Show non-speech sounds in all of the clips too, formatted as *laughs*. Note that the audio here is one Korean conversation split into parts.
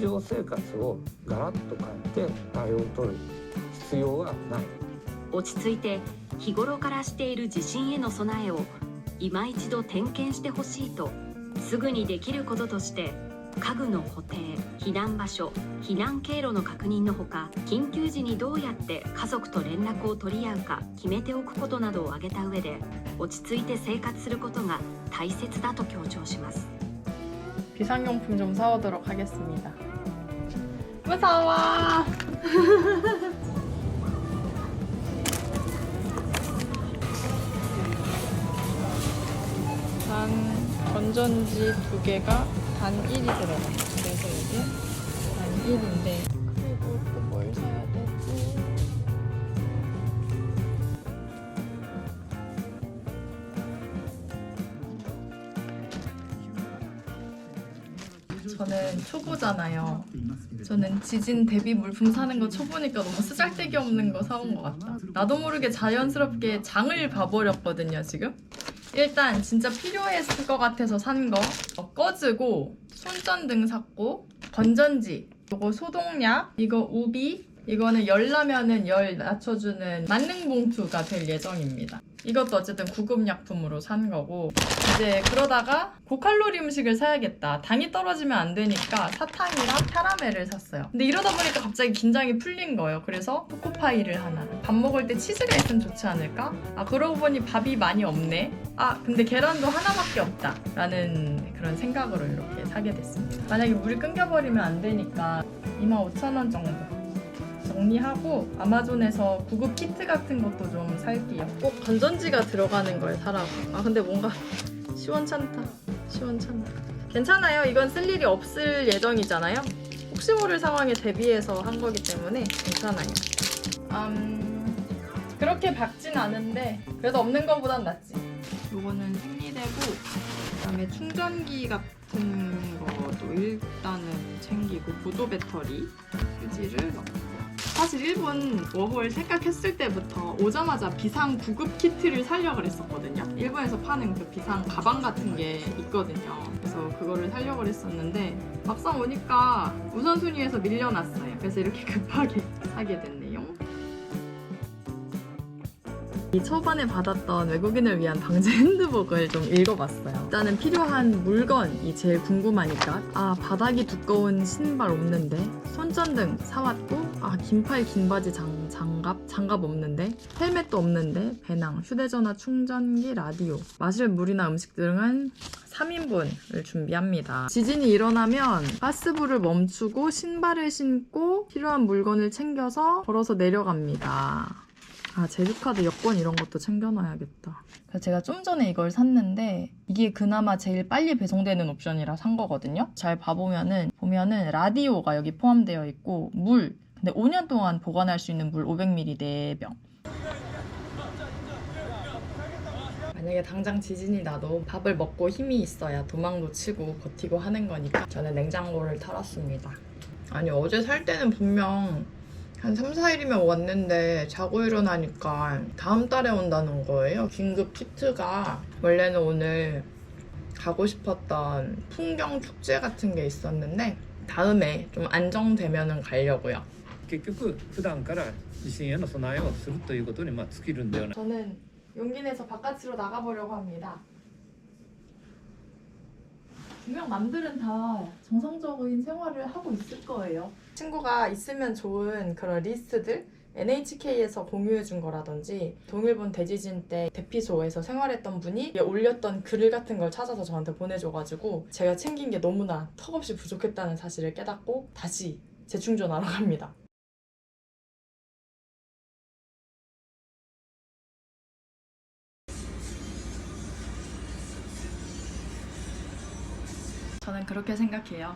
常生活をガラッと変えて対応を取る必要はない落ち着いて日頃からしている地震への備えを今一度点検してほしいとすぐにできることとして家具の固定避難場所避難経路の確認のほか緊急時にどうやって家族と連絡を取り合うか決めておくことなどを挙げた上で落ち着いて生活することが大切だと強調します 비상용품 좀 사오도록 하겠습니다. 무서워. *laughs* 단 건전지 두 개가 단 1이 들어가요. 그래서 이게 단 1인데 그리고 또 뭘 사야 되지? 저는 초보잖아요. 저는 지진 대비 물품 사는 거 초보니까 너무 쓰잘데기 없는 거 사온 것 같다. 나도 모르게 자연스럽게 장을 봐버렸거든요, 지금. 일단 진짜 필요했을 것 같아서 산 거. 어, 꺼즈고, 손전등 샀고, 건전지, 이거 소독약, 이거 우비, 이거는 열 나면은 열 낮춰주는 만능 봉투가 될 예정입니다. 이것도 어쨌든 구급약품으로 산 거고 이제 그러다가 고칼로리 음식을 사야겠다. 당이 떨어지면 안 되니까 사탕이랑 캐러멜을 샀어요. 근데 이러다 보니까 갑자기 긴장이 풀린 거예요. 그래서 초코파이를 하나. 밥 먹을 때 치즈가 있으면 좋지 않을까? 아 그러고 보니 밥이 많이 없네. 아 근데 계란도 하나밖에 없다. 라는 그런 생각으로 이렇게 사게 됐습니다. 만약에 물이 끊겨버리면 안 되니까 25,000원 정도. 정리하고 아마존에서 구급 키트 같은 것도 좀 살게요. 꼭 건전지가 들어가는 걸 사라고. 아 근데 뭔가 시원찮다. 시원찮다. 괜찮아요. 이건 쓸 일이 없을 예정이잖아요. 혹시 모를 상황에 대비해서 한 거기 때문에 괜찮아요. 음, 그렇게 박진 않은데 그래도 없는 것보단 낫지. 요거는 생리대고 그다음에 충전기 같은 거도 일단은 챙기고 보조 배터리 휴지를 넣고 사실 일본 워홀 생각했을 때부터 오자마자 비상 구급 키트를 사려고 그랬었거든요. 일본에서 파는 그 비상 가방 같은 게 있거든요. 그래서 그거를 사려고 그랬었는데 막상 오니까 우선순위에서 밀려났어요. 그래서 이렇게 *laughs* 급하게 사게 됐네요. 이 초반에 받았던 외국인을 위한 방제 핸드북을 좀 읽어봤어요. 일단은 필요한 물건이 제일 궁금하니까 아 바닥이 두꺼운 신발 없는데 손전등 사왔고 아 긴팔 긴 바지 장, 장갑 장갑 없는데 헬멧도 없는데 배낭 휴대전화 충전기 라디오 마실 물이나 음식 등은 3인분을 준비합니다. 지진이 일어나면 가스불을 멈추고 신발을 신고 필요한 물건을 챙겨서 걸어서 내려갑니다. 아, 제주카드 여권 이런 것도 챙겨놔야겠다. 제가 좀 전에 이걸 샀는데 이게 그나마 제일 빨리 배송되는 옵션이라 산 거거든요. 잘 봐보면은 보면은 라디오가 여기 포함되어 있고 물 근데 5년 동안 보관할 수 있는 물 500ml 4병. 만약에 당장 지진이 나도 밥을 먹고 힘이 있어야 도망도 치고 버티고 하는 거니까 저는 냉장고를 털었습니다. 아니 어제 살 때는 분명 한 3, 4일이면 왔는데 자고 일어나니까 다음 달에 온다는 거예요. 긴급 키트가 원래는 오늘 가고 싶었던 풍경 축제 같은 게 있었는데 다음에 좀 안정되면은 가려고요. 結局普段から地震への備えをするということにまあ尽きるんだよな 저는 용기 내서 바깥으로 나가보려고 합니다. 분명 남들은 다 정상적인 생활을 하고 있을 거예요. 친구가 있으면 좋은 그런 리스트들 NHK에서 공유해 준 거라든지 동일본 대지진 때 대피소에서 생활했던 분이 올렸던 글 같은 걸 찾아서 저한테 보내줘가지고 제가 챙긴 게 너무나 턱없이 부족했다는 사실을 깨닫고 다시 재충전하러 갑니다. 그렇게 생각해요.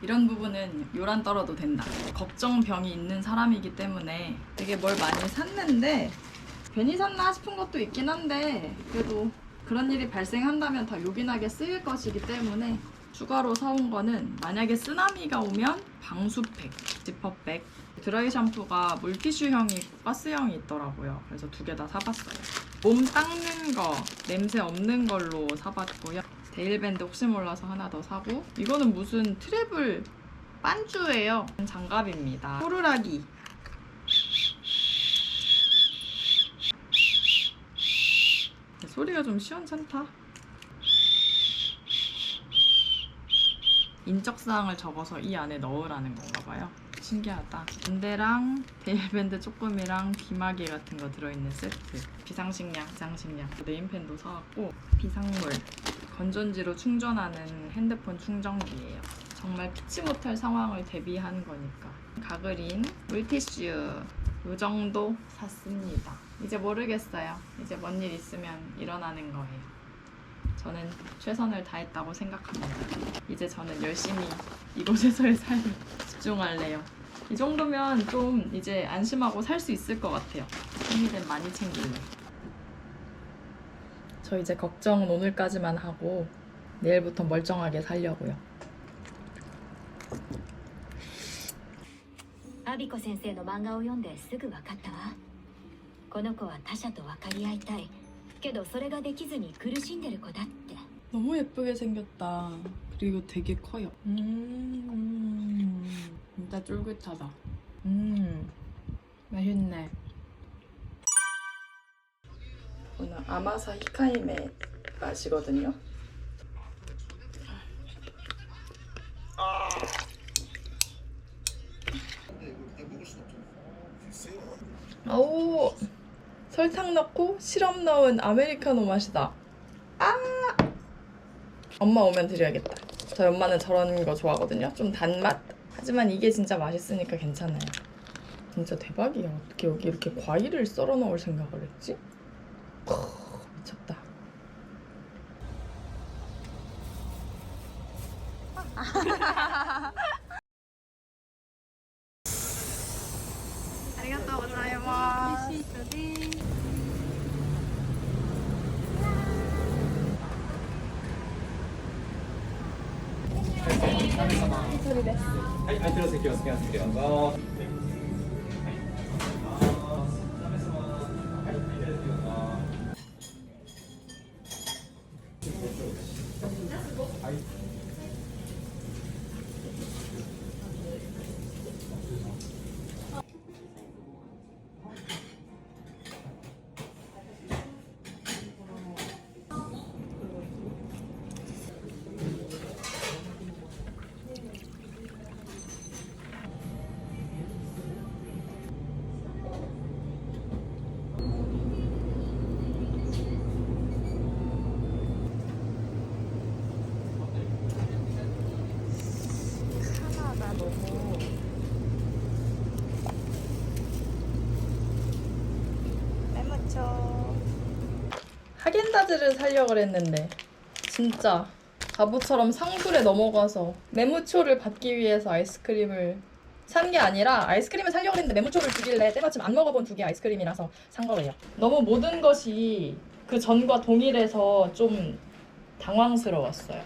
이런 부분은 요란 떨어도 된다. 걱정병이 있는 사람이기 때문에 되게 뭘 많이 샀는데 괜히 샀나 싶은 것도 있긴 한데 그래도 그런 일이 발생한다면 더 요긴하게 쓰일 것이기 때문에 추가로 사온 거는 만약에 쓰나미가 오면 방수팩, 지퍼백, 드라이 샴푸가 물티슈형이 있고 가스형이 있더라고요. 그래서 두 개 다 사봤어요. 몸 닦는 거, 냄새 없는 걸로 사봤고요. 데일밴드 혹시 몰라서 하나 더 사고 이거는 무슨 트래블 반주예요. 장갑입니다. 호루라기. 소리가 좀 시원찮다. 인적사항을 적어서 이 안에 넣으라는 건가 봐요. 신기하다. 군대랑 데일밴드 조금이랑 비마개 같은 거 들어있는 세트. 비상식량, 비상식량. 네임펜도 사왔고 비상물. 건전지로 충전하는 핸드폰 충전기예요. 정말 피치 못할 상황을 대비한 거니까. 가그린, 물티슈 이 정도 샀습니다. 이제 모르겠어요. 이제 뭔 일 있으면 일어나는 거예요. 저는 최선을 다했다고 생각합니다. 이제 저는 열심히 이곳에서의 삶에 집중할래요. 이 정도면 좀 이제 안심하고 살 수 있을 것 같아요. 생일엔 많이 챙길래. 저 이제 걱정은 오늘까지만 하고 내일부터 멀쩡하게 살려고요. アビコ先生の漫画を読んですぐ分かったわこの子は他者と分かり合いたいけどそれができずに苦しんでる子だって 너무 예쁘게 생겼다. 그리고 되게 커요. 음, 진짜 쫄깃하다. 음, 맛있네. 오늘 아마사 히카이메 맛이거든요. 오, 설탕 넣고 시럽 넣은 아메리카노 맛이다. 아! 엄마 오면 드려야겠다. 저희 엄마는 저런 거 좋아하거든요. 좀 단맛? 하지만 이게 진짜 맛있으니까 괜찮아요. 진짜 대박이야. 어떻게 여기 이렇게 과일을 썰어 넣을 생각을 했지? 크, 미쳤다. 아리가또 고자이마스. 하나가 하겐다즈를 살려고 했는데 진짜 바보처럼 상술에 넘어가서 메모초를 받기 위해서 아이스크림을 산 게 아니라 아이스크림을 살려고 했는데 메모초를 주길래 때마침 안 먹어본 두 개 아이스크림이라서 산 거예요. 너무 모든 것이 그 전과 동일해서 좀 당황스러웠어요.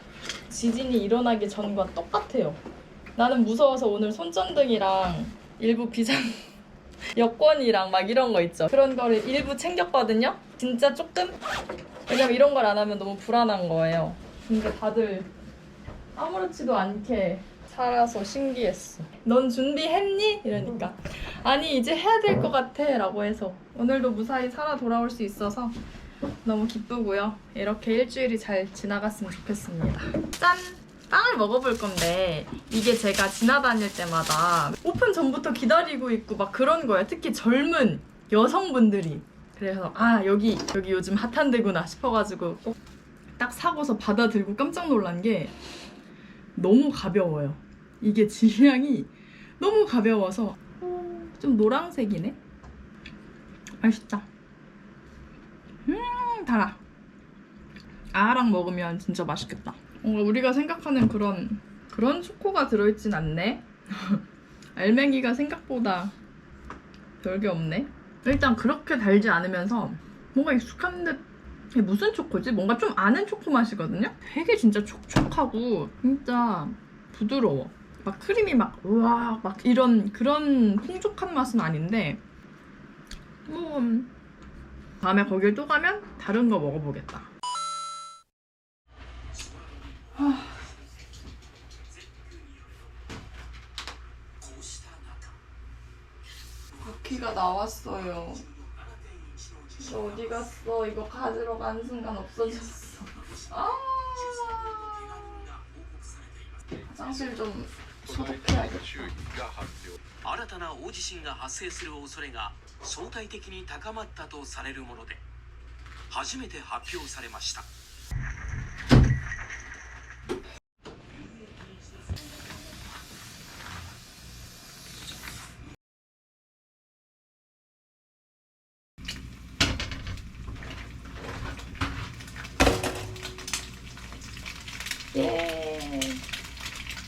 지진이 일어나기 전과 똑같아요. 나는 무서워서 오늘 손전등이랑 일부 비상 *laughs* 여권이랑 막 이런 거 있죠. 그런 거를 일부 챙겼거든요. 진짜 조금 왜냐면 이런 걸 안 하면 너무 불안한 거예요. 근데 다들 아무렇지도 않게 살아서 신기했어. 넌 준비했니? 이러니까 아니 이제 해야 될 것 같아 라고 해서 오늘도 무사히 살아 돌아올 수 있어서 너무 기쁘고요. 이렇게 일주일이 잘 지나갔으면 좋겠습니다. 짠! 빵을 먹어볼 건데 이게 제가 지나다닐 때마다 오픈 전부터 기다리고 있고 막 그런 거예요. 특히 젊은 여성분들이. 그래서 아 여기 여기 요즘 핫한 데구나 싶어가지고 꼭 딱 사고서 받아 들고 깜짝 놀란 게 너무 가벼워요. 이게 질량이 너무 가벼워서 어, 좀 노란색이네. 맛있다. 음 달아. 아랑 먹으면 진짜 맛있겠다. 뭔가 우리가 생각하는 그런 그런 초코가 들어있진 않네. *laughs* 알맹이가 생각보다 별게 없네. 일단 그렇게 달지 않으면서 뭔가 익숙한 듯 무슨 초코지? 뭔가 좀 아는 초코 맛이거든요? 되게 진짜 촉촉하고 진짜 부드러워. 막 크림이 막 우와 막 이런 그런 풍족한 맛은 아닌데 뭐 음, 다음에 거길 또 가면 다른 거 먹어보겠다. 바퀴가 나왔어요. 이거 어디 갔어? 이거 가지러 가는 순간 없어졌어. 아 화장실 좀 소독해야겠다. 新たな大地震が発生する恐れが相対的に高まったとされるもので初めて発表されました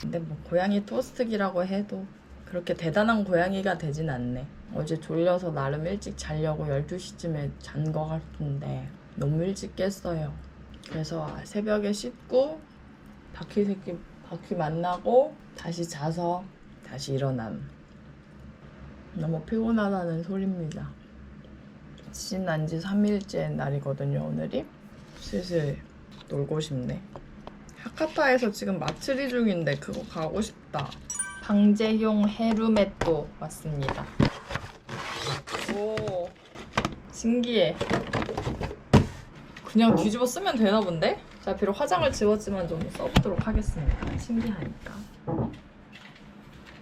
근데 뭐 고양이 토스트기라고 해도 그렇게 대단한 고양이가 되진 않네. 어제 졸려서 나름 일찍 자려고 12시쯤에 잔 거 같은데 너무 일찍 깼어요. 그래서 새벽에 씻고 바퀴 새끼 바퀴 만나고 다시 자서 다시 일어남. 너무 피곤하다는 소리입니다. 지진 난지 3일째 날이거든요, 오늘이. 슬슬 놀고 싶네. 하카타에서 지금 마츠리 중인데 그거 가고 싶다. 방제용 헤르메토 왔습니다. 오, 신기해. 그냥 뒤집어 쓰면 되나 본데? 자, 비록 화장을 지웠지만 좀 써보도록 하겠습니다. 신기하니까.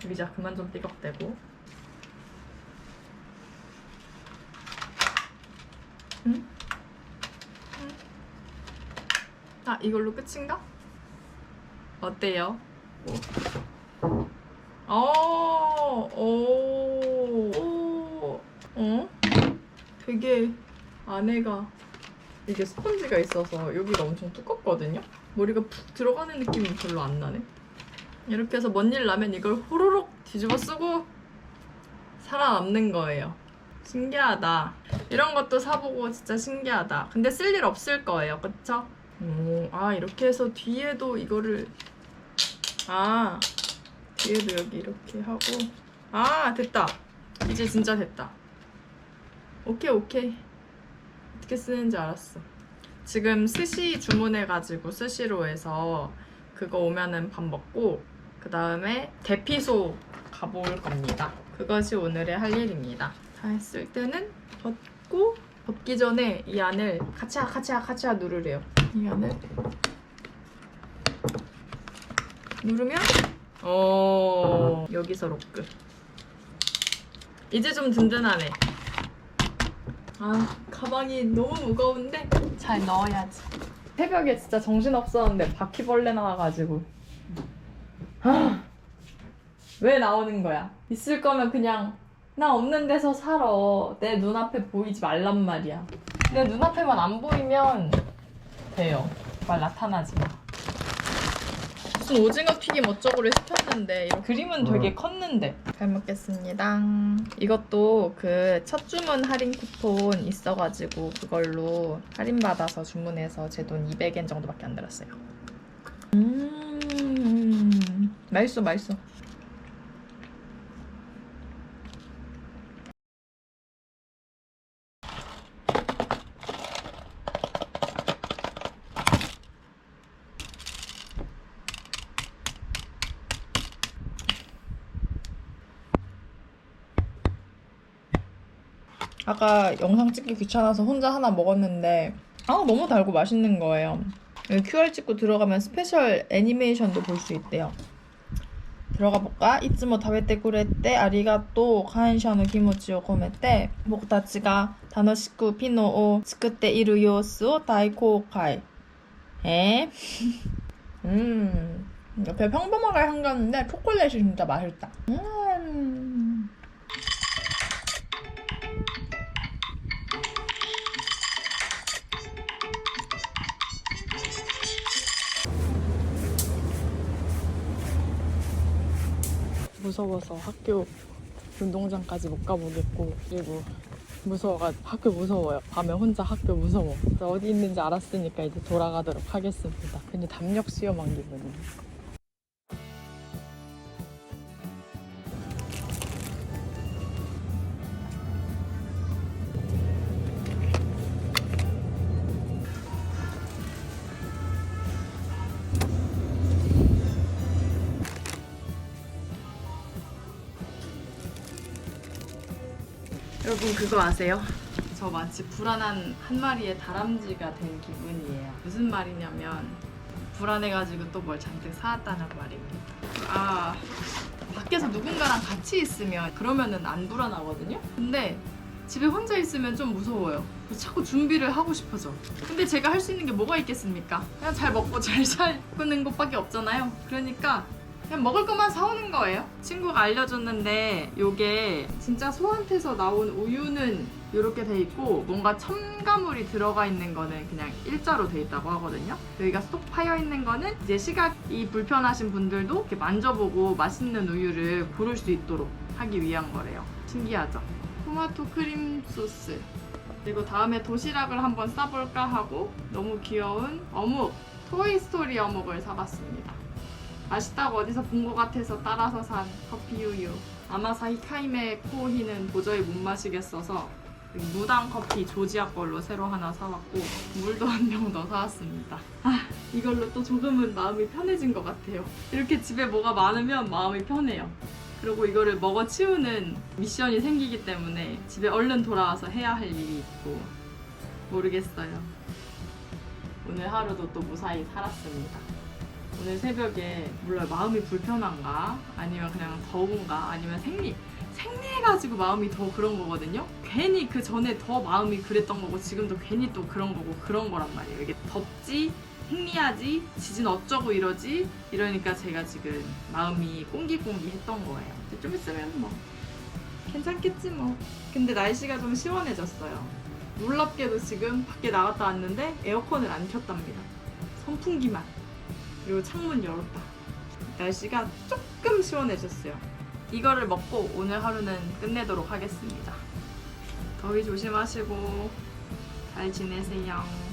의자 그만 좀 삐걱대고. 응? 응? 아, 이걸로 끝인가? 어때요? 어, 오, 오, 어? 되게 안에가 이게 스펀지가 있어서 여기가 엄청 두껍거든요? 머리가 푹 들어가는 느낌이 별로 안 나네. 이렇게 해서 뭔일 나면 이걸 호로록 뒤집어 쓰고 살아남는 거예요. 신기하다. 이런 것도 사보고 진짜 신기하다. 근데 쓸 일 없을 거예요. 그쵸? 오, 아, 이렇게 해서 뒤에도 이거를 아 뒤에도 여기 이렇게 하고. 아 됐다. 이제 진짜 됐다. 오케이 오케이. 어떻게 쓰는지 알았어. 지금 스시 주문해가지고 스시로에서 그거 오면은 밥 먹고 그 다음에 대피소 가볼 겁니다. 그것이 오늘의 할 일입니다. 다 했을 때는 벗고 벗기 전에 이 안을 카치아 카치아 카치아 누르래요. 이 안을 누르면? 어 여기서 로크. 이제 좀 든든하네. 아 가방이 너무 무거운데? 잘 넣어야지. 새벽에 진짜 정신 없었는데 바퀴벌레 나와가지고. 아, 왜 나오는 거야? 있을 거면 그냥 나 없는 데서 살아. 내 눈앞에 보이지 말란 말이야. 내 눈앞에만 안 보이면 돼요. 말 나타나지 마 무슨 오징어 튀김 어쩌고를 시켰는데 이런 그림은 되게 컸는데. 잘 먹겠습니다. 이것도 그 첫 주문 할인 쿠폰 있어가지고 그걸로 할인 받아서 주문해서 제 돈 200엔 정도밖에 안 들었어요. 음. 맛있어 맛있어 아까 영상 찍기 귀찮아서 혼자 하나 먹었는데 아 너무 달고 맛있는 거예요. QR 찍고 들어가면 스페셜 애니메이션도 볼 수 있대요. 들어가 볼까? 이츠모 다베테 구레떼 아리가또 간샤노 기모치오 고메떼 목다치가 다노시쿠 피노오 스쿠떼 이루 요스오 다이코카이 에? *laughs* 음 옆에 평범하게 한가는데 초콜릿이 진짜 맛있다 음 무서워서 학교 운동장까지 못 가보겠고 그리고 무서워가 학교 무서워요. 밤에 혼자 학교 무서워. 어디 있는지 알았으니까 이제 돌아가도록 하겠습니다. 근데 담력 수염한 기분이에요. 그거 아세요? 저 마치 불안한 한 마리의 다람쥐가 된 기분이에요. 무슨 말이냐면 불안해가지고 또 뭘 잔뜩 사왔다는 말입니다. 아 밖에서 누군가랑 같이 있으면 그러면은 안 불안하거든요. 근데 집에 혼자 있으면 좀 무서워요. 자꾸 준비를 하고 싶어져. 근데 제가 할 수 있는 게 뭐가 있겠습니까? 그냥 잘 먹고 잘 *laughs* 살는 것밖에 없잖아요. 그러니까 그냥 먹을 것만 사오는 거예요. 친구가 알려줬는데 요게 진짜 소한테서 나온 우유는 이렇게 돼 있고 뭔가 첨가물이 들어가 있는 거는 그냥 일자로 돼 있다고 하거든요. 여기가 쏙 파여 있는 거는 이제 시각이 불편하신 분들도 이렇게 만져보고 맛있는 우유를 고를 수 있도록 하기 위한 거래요. 신기하죠? 토마토 크림 소스. 그리고 다음에 도시락을 한번 싸볼까 하고 너무 귀여운 어묵, 토이스토리 어묵을 사봤습니다. 맛있다고 어디서 본 것 같아서 따라서 산 커피 우유. 아마사히 카이메 코히는 도저히 못 마시겠어서 무당 커피 조지아 걸로 새로 하나 사왔고 물도 한 병 더 사왔습니다. 아 이걸로 또 조금은 마음이 편해진 것 같아요. 이렇게 집에 뭐가 많으면 마음이 편해요. 그리고 이거를 먹어 치우는 미션이 생기기 때문에 집에 얼른 돌아와서 해야 할 일이 있고 모르겠어요. 오늘 하루도 또 무사히 살았습니다. 오늘 새벽에 몰라 마음이 불편한가 아니면 그냥 더운가 아니면 생리 생리해가지고 마음이 더 그런 거거든요. 괜히 그 전에 더 마음이 그랬던 거고 지금도 괜히 또 그런 거고 그런 거란 말이에요. 이게 덥지 생리하지 지진 어쩌고 이러지 이러니까 제가 지금 마음이 꽁기꽁기했던 거예요. 좀 있으면 뭐 괜찮겠지 뭐. 근데 날씨가 좀 시원해졌어요. 놀랍게도 지금 밖에 나갔다 왔는데 에어컨을 안 켰답니다. 선풍기만. 그리고 창문 열었다. 날씨가 조금 시원해졌어요. 이거를 먹고 오늘 하루는 끝내도록 하겠습니다. 더위 조심하시고 잘 지내세요.